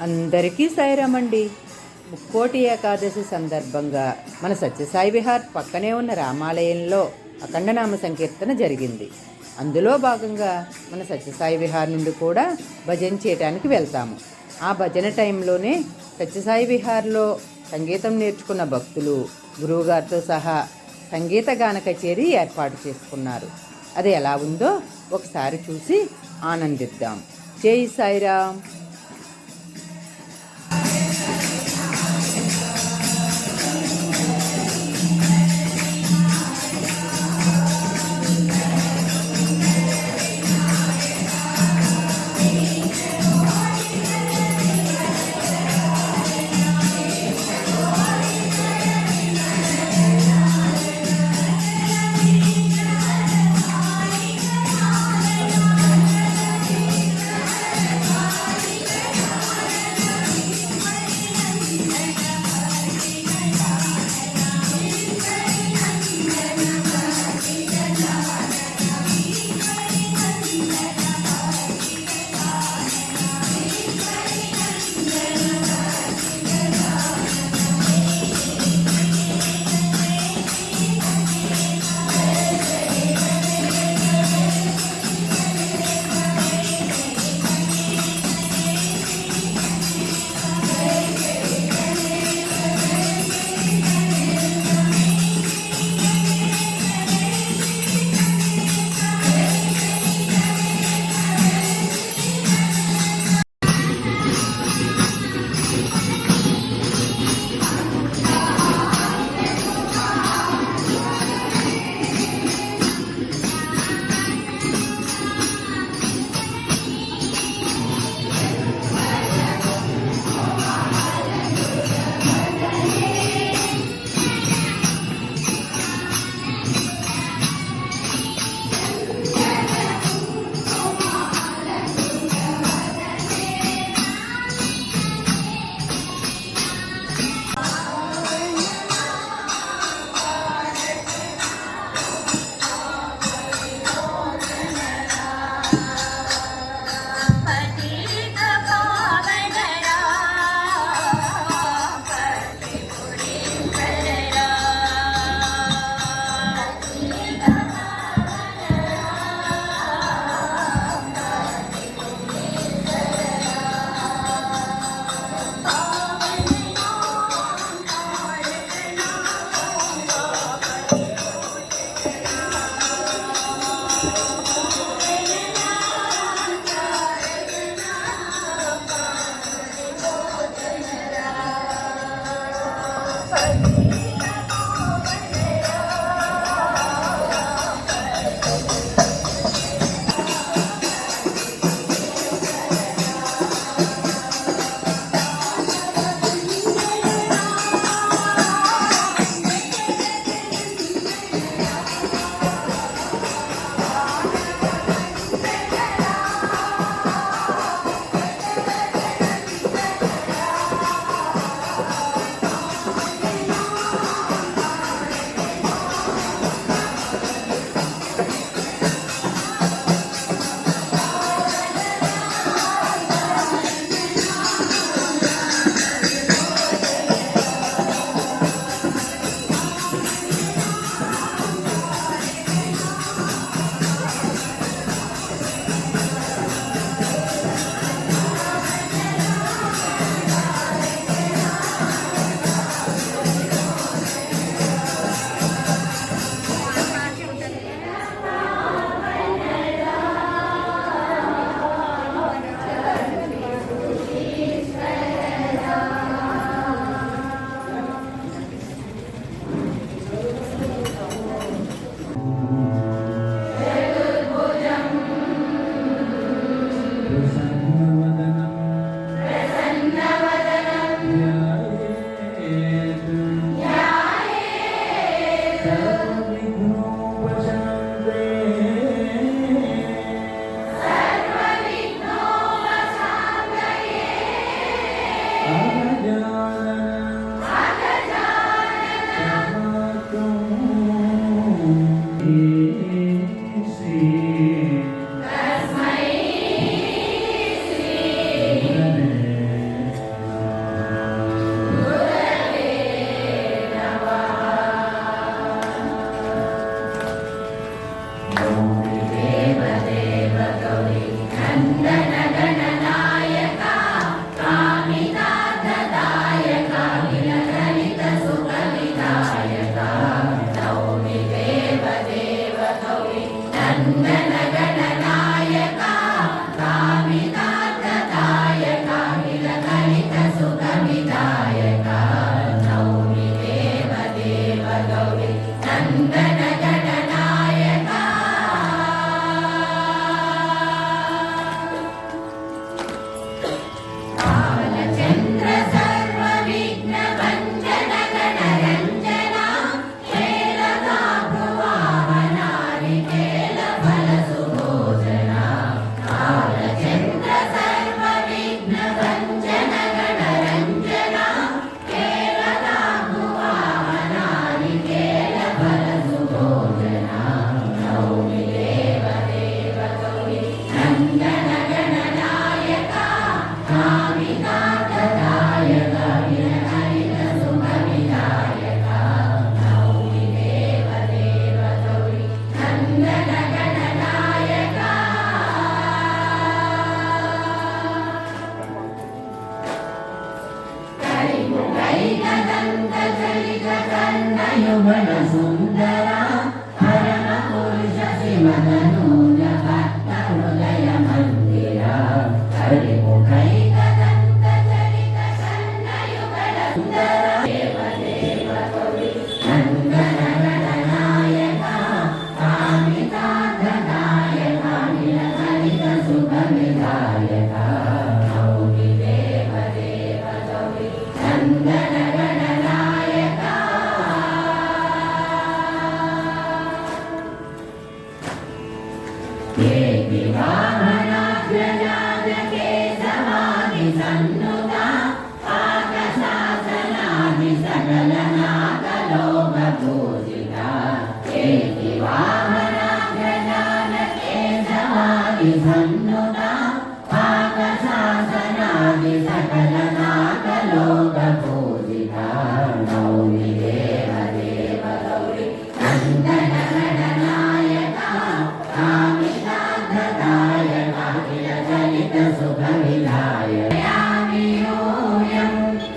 అందరికీ సాయిరామండి. ముక్కోటి ఏకాదశి సందర్భంగా మన సత్యసాయి విహార్ పక్కనే ఉన్న రామాలయంలో అఖండనామ సంకీర్తన జరిగింది. అందులో భాగంగా మన సత్యసాయి విహార్ నుండి కూడా భజన చేయడానికి వెళ్తాము. ఆ భజన టైంలోనే సత్యసాయి విహార్లో సంగీతం నేర్చుకున్న భక్తులు గురువుగారితో సహా సంగీత గాన కచేరీ ఏర్పాటు చేసుకున్నారు. అది ఎలా ఉందో ఒకసారి చూసి ఆనందిద్దాం. జై సాయిరామ్.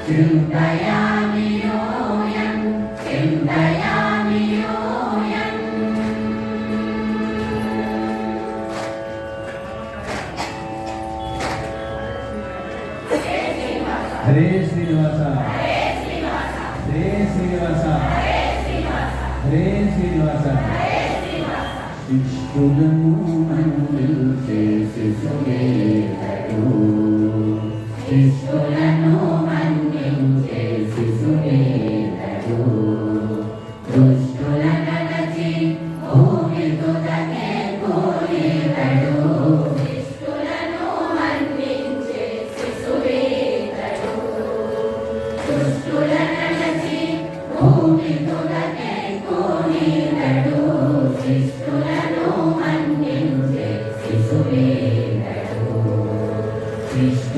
चिन्तयामि योऽयं चिन्तयामि योऽयम् हरे श्रीनिवास हरे श्रीनिवास हरे श्रीनिवास हरे Srinivas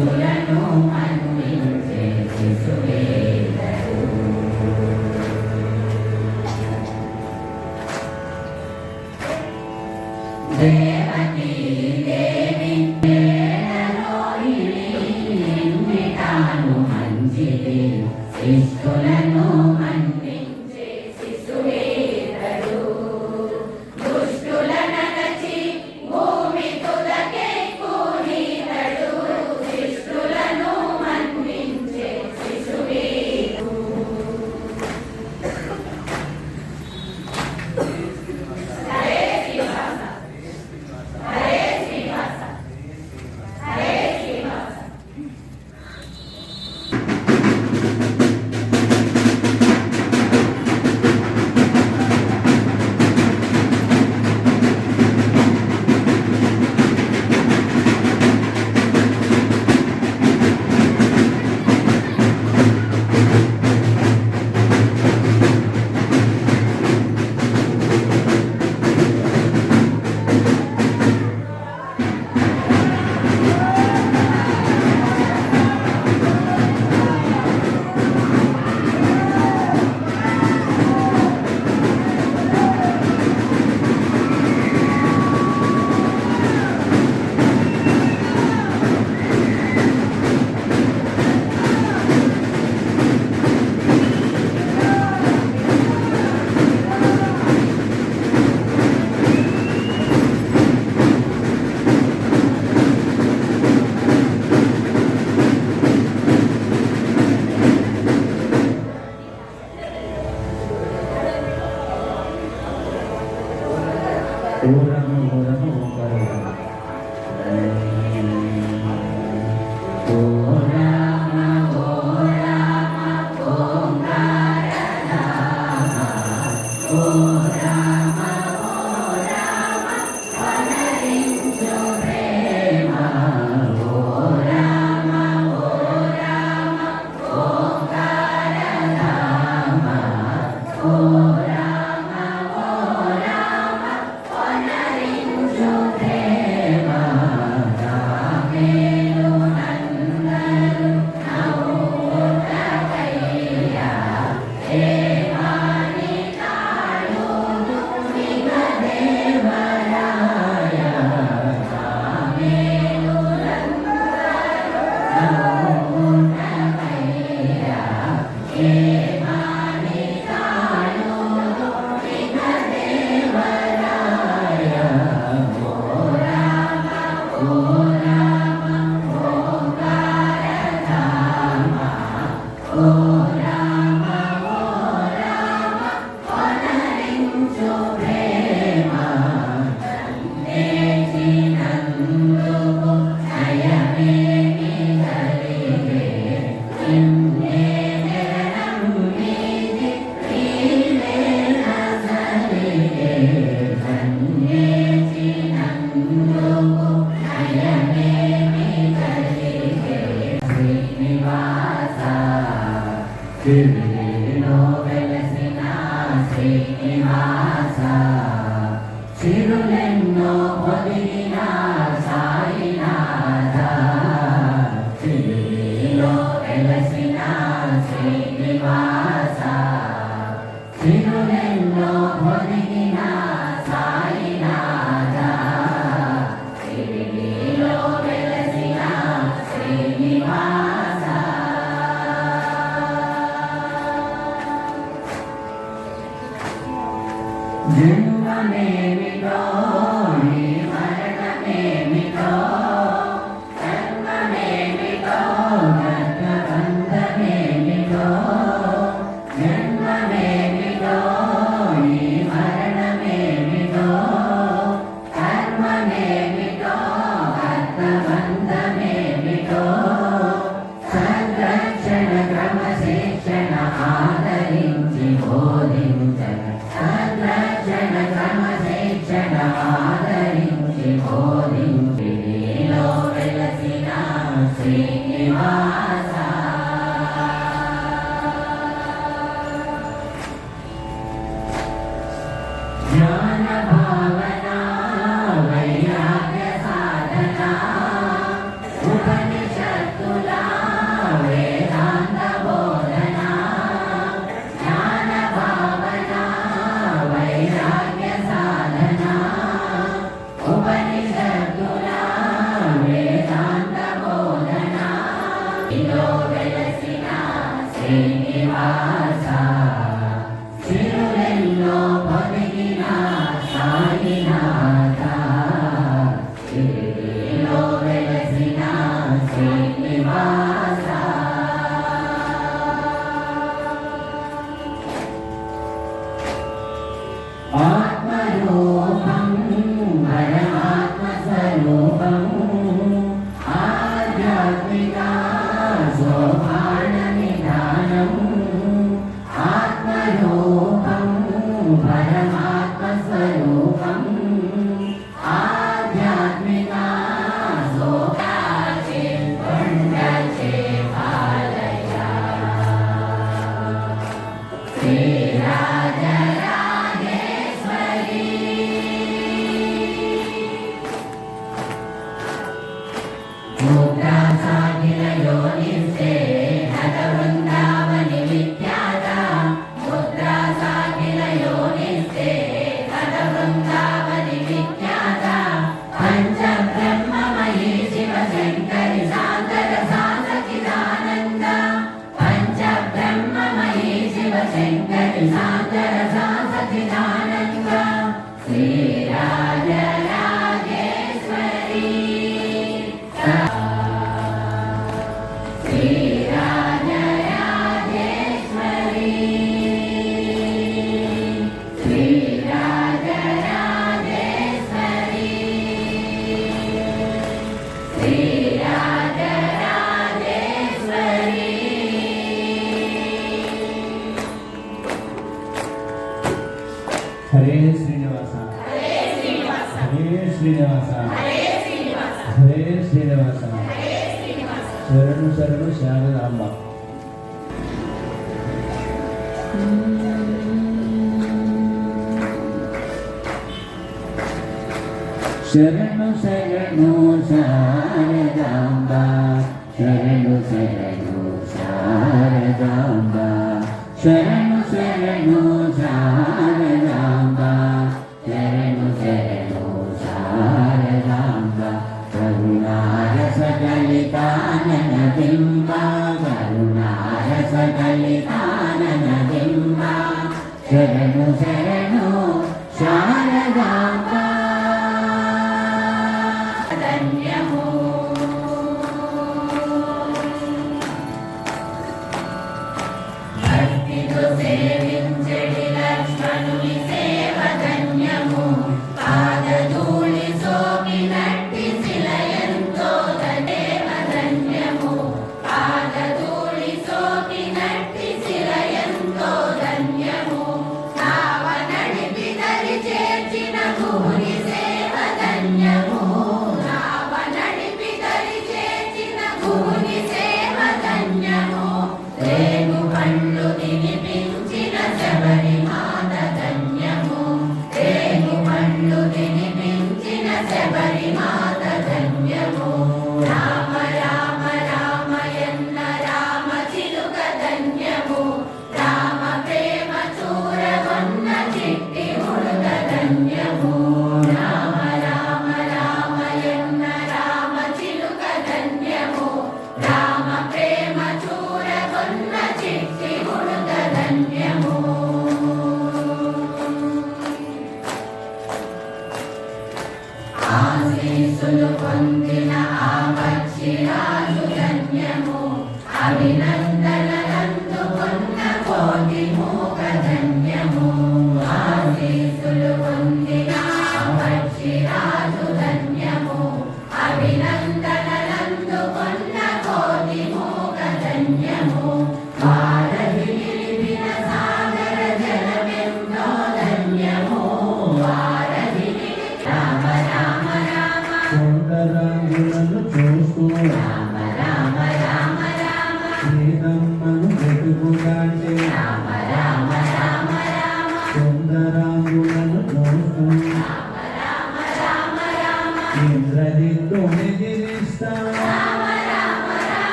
Gönül Quando ti Sinatra.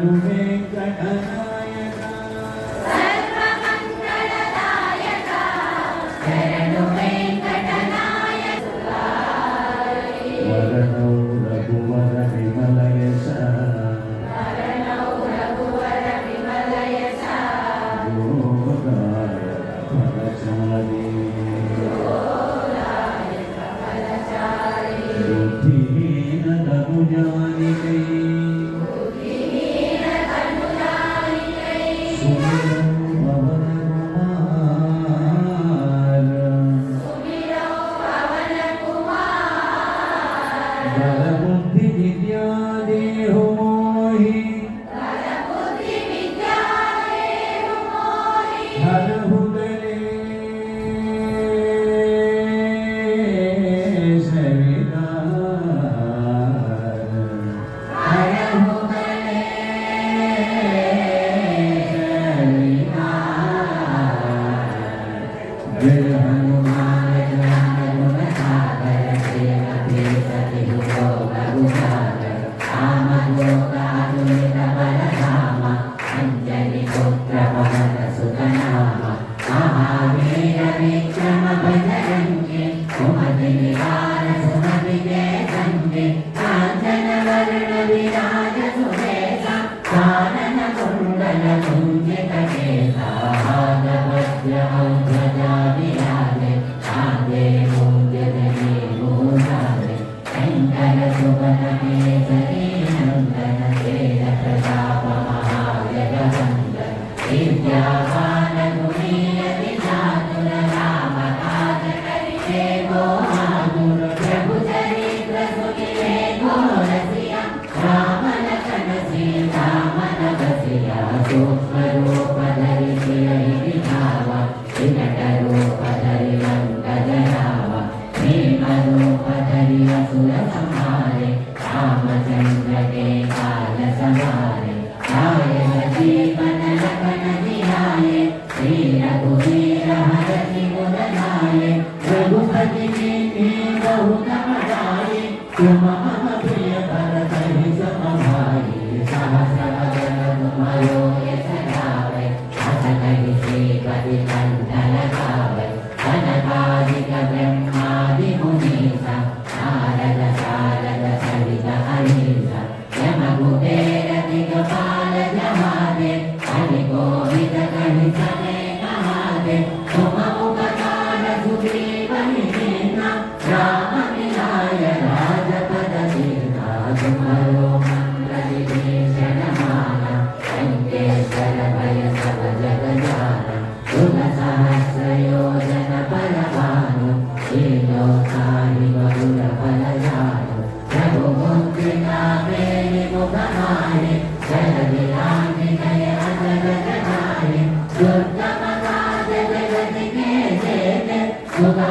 Hallelujah.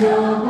Lord.